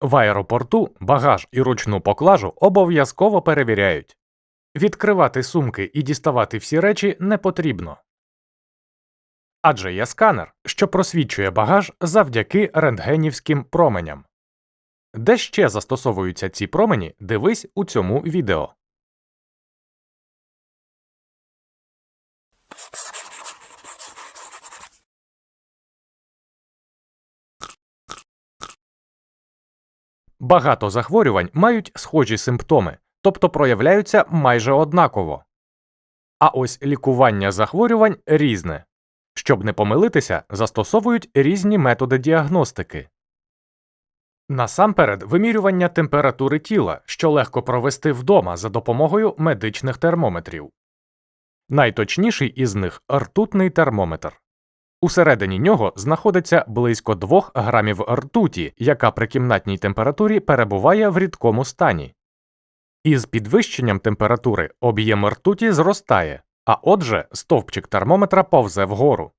В аеропорту багаж і ручну поклажу обов'язково перевіряють. Відкривати сумки і діставати всі речі не потрібно. Адже є сканер, що просвічує багаж завдяки рентгенівським променям. Де ще застосовуються ці промені, дивись у цьому відео. Багато захворювань мають схожі симптоми, тобто проявляються майже однаково. А ось лікування захворювань різне. Щоб не помилитися, застосовують різні методи діагностики. Насамперед, вимірювання температури тіла, що легко провести вдома за допомогою медичних термометрів. Найточніший із них ртутний термометр. Усередині нього знаходиться близько 2 грамів ртуті, яка при кімнатній температурі перебуває в рідкому стані. Із підвищенням температури об'єм ртуті зростає, а отже, стовпчик термометра повзе вгору.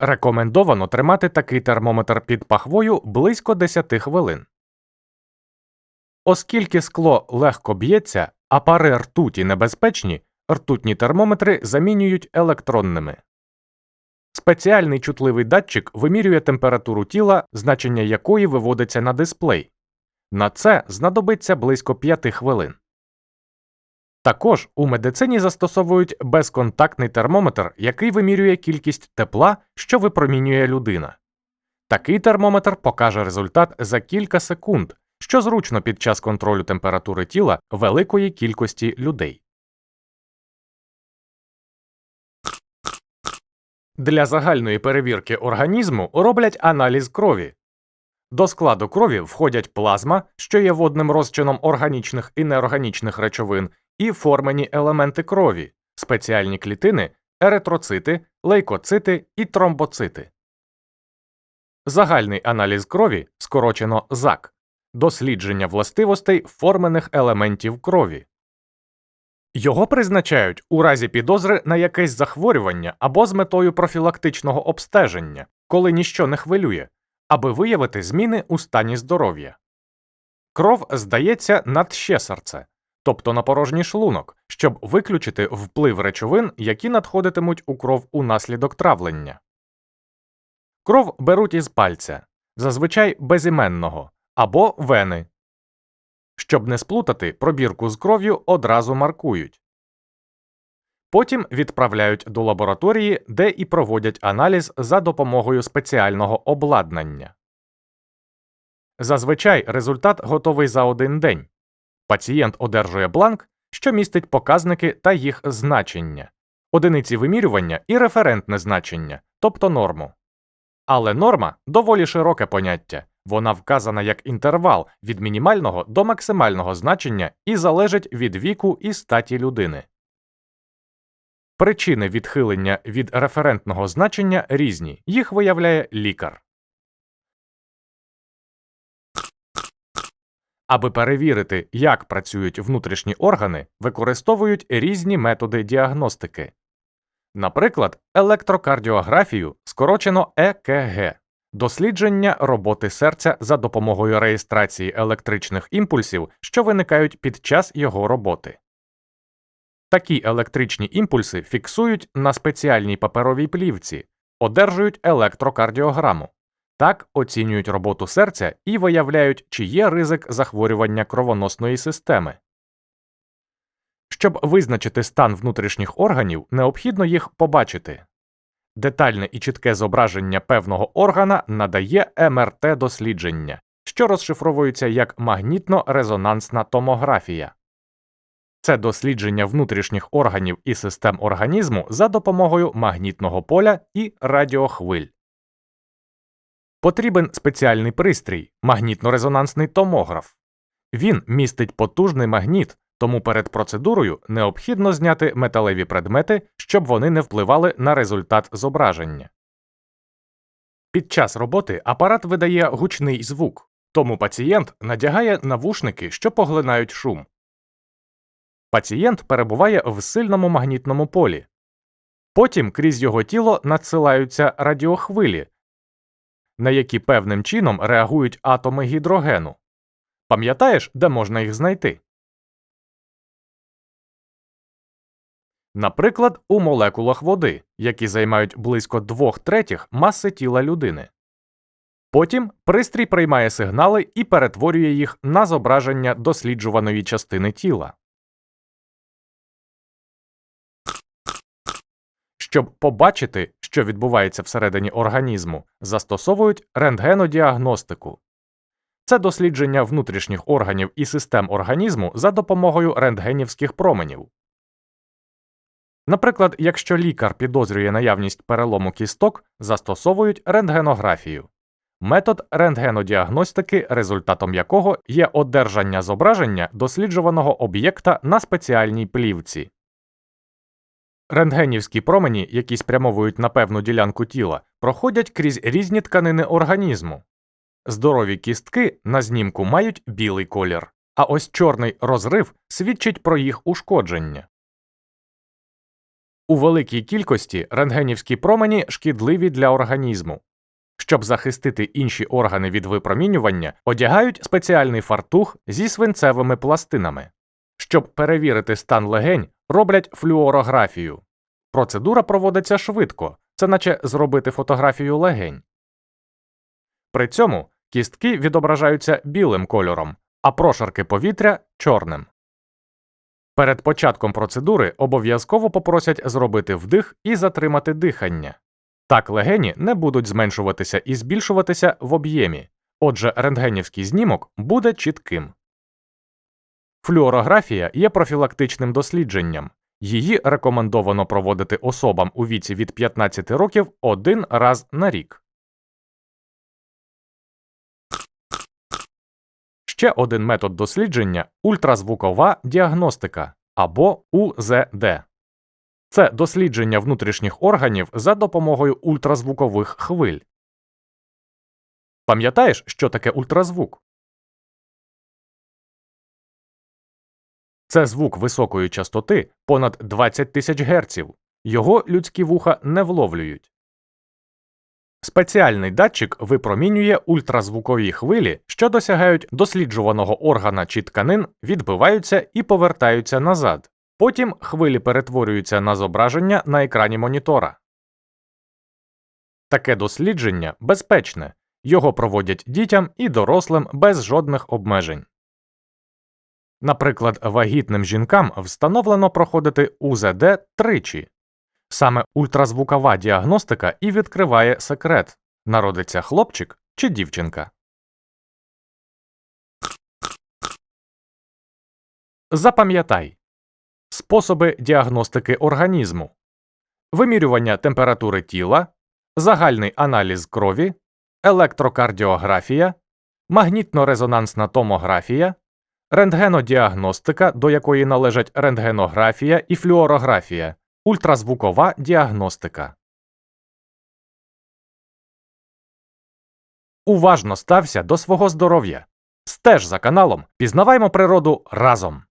Рекомендовано тримати такий термометр під пахвою близько 10 хвилин. Оскільки скло легко б'ється, а пари ртуті небезпечні, ртутні термометри замінюють електронними. Спеціальний чутливий датчик вимірює температуру тіла, значення якої виводиться на дисплей. На це знадобиться близько 5 хвилин. Також у медицині застосовують безконтактний термометр, який вимірює кількість тепла, що випромінює людина. Такий термометр покаже результат за кілька секунд, що зручно під час контролю температури тіла великої кількості людей. Для загальної перевірки організму роблять аналіз крові. До складу крові входять плазма, що є водним розчином органічних і неорганічних речовин, і формені елементи крові, спеціальні клітини, еритроцити, лейкоцити і тромбоцити. Загальний аналіз крові, скорочено ЗАК, дослідження властивостей формених елементів крові. Його призначають у разі підозри на якесь захворювання або з метою профілактичного обстеження, коли ніщо не хвилює, аби виявити зміни у стані здоров'я. Кров здається на тще серце, тобто на порожній шлунок, щоб виключити вплив речовин, які надходитимуть у кров унаслідок травлення. Кров беруть із пальця, зазвичай безіменного, або вени. Щоб не сплутати, пробірку з кров'ю одразу маркують. Потім відправляють до лабораторії, де і проводять аналіз за допомогою спеціального обладнання. Зазвичай результат готовий за один день. Пацієнт одержує бланк, що містить показники та їх значення, одиниці вимірювання і референтне значення, тобто норму. Але норма доволі широке поняття, вона вказана як інтервал від мінімального до максимального значення і залежить від віку і статі людини. Причини відхилення від референтного значення різні, їх виявляє лікар. Аби перевірити, як працюють внутрішні органи, використовують різні методи діагностики. Наприклад, електрокардіографію, скорочено ЕКГ, дослідження роботи серця за допомогою реєстрації електричних імпульсів, що виникають під час його роботи. Такі електричні імпульси фіксують на спеціальній паперовій плівці, одержують електрокардіограму. Так оцінюють роботу серця і виявляють, чи є ризик захворювання кровоносної системи. Щоб визначити стан внутрішніх органів, необхідно їх побачити. Детальне і чітке зображення певного органа надає МРТ дослідження, що розшифровується як магнітно-резонансна томографія. Це дослідження внутрішніх органів і систем організму за допомогою магнітного поля і радіохвиль. Потрібен спеціальний пристрій магнітно-резонансний томограф. Він містить потужний магніт, тому перед процедурою необхідно зняти металеві предмети, щоб вони не впливали на результат зображення. Під час роботи апарат видає гучний звук, тому пацієнт надягає навушники, що поглинають шум. Пацієнт перебуває в сильному магнітному полі. Потім крізь його тіло надсилаються радіохвилі, на які певним чином реагують атоми гідрогену. Пам'ятаєш, де можна їх знайти? Наприклад, у молекулах води, які займають близько двох третіх маси тіла людини. Потім пристрій приймає сигнали і перетворює їх на зображення досліджуваної частини тіла. Щоб побачити, що відбувається всередині організму, застосовують рентгенодіагностику. Це дослідження внутрішніх органів і систем організму за допомогою рентгенівських променів. Наприклад, якщо лікар підозрює наявність перелому кісток, застосовують рентгенографію. Метод рентгенодіагностики, результатом якого є одержання зображення досліджуваного об'єкта на спеціальній плівці. Рентгенівські промені, які спрямовують на певну ділянку тіла, проходять крізь різні тканини організму. Здорові кістки на знімку мають білий колір, а ось чорний розрив свідчить про їх ушкодження. У великій кількості рентгенівські промені шкідливі для організму. Щоб захистити інші органи від випромінювання, одягають спеціальний фартух зі свинцевими пластинами. Щоб перевірити стан легень, роблять флюорографію. Процедура проводиться швидко, це наче зробити фотографію легень. При цьому кістки відображаються білим кольором, а прошарки повітря чорним. Перед початком процедури обов'язково попросять зробити вдих і затримати дихання. Так легені не будуть зменшуватися і збільшуватися в об'ємі, отже, рентгенівський знімок буде чітким. Флюорографія є профілактичним дослідженням. Її рекомендовано проводити особам у віці від 15 років один раз на рік. Ще один метод дослідження ультразвукова діагностика або УЗД. Це дослідження внутрішніх органів за допомогою ультразвукових хвиль. Пам'ятаєш, що таке ультразвук? Це звук високої частоти понад 20 тисяч герців. Його людські вуха не вловлюють. Спеціальний датчик випромінює ультразвукові хвилі, що досягають досліджуваного органа чи тканин, відбиваються і повертаються назад. Потім хвилі перетворюються на зображення на екрані монітора. Таке дослідження безпечне. Його проводять дітям і дорослим без жодних обмежень. Наприклад, вагітним жінкам встановлено проходити УЗД тричі. Саме ультразвукова діагностика і відкриває секрет народиться хлопчик чи дівчинка. Запам'ятай способи діагностики організму, вимірювання температури тіла, загальний аналіз крові, електрокардіографія, магнітно-резонансна томографія, рентгенодіагностика, до якої належать рентгенографія і флюорографія, ультразвукова діагностика. Уважно стався до свого здоров'я. Стеж за каналом, пізнаваймо природу разом.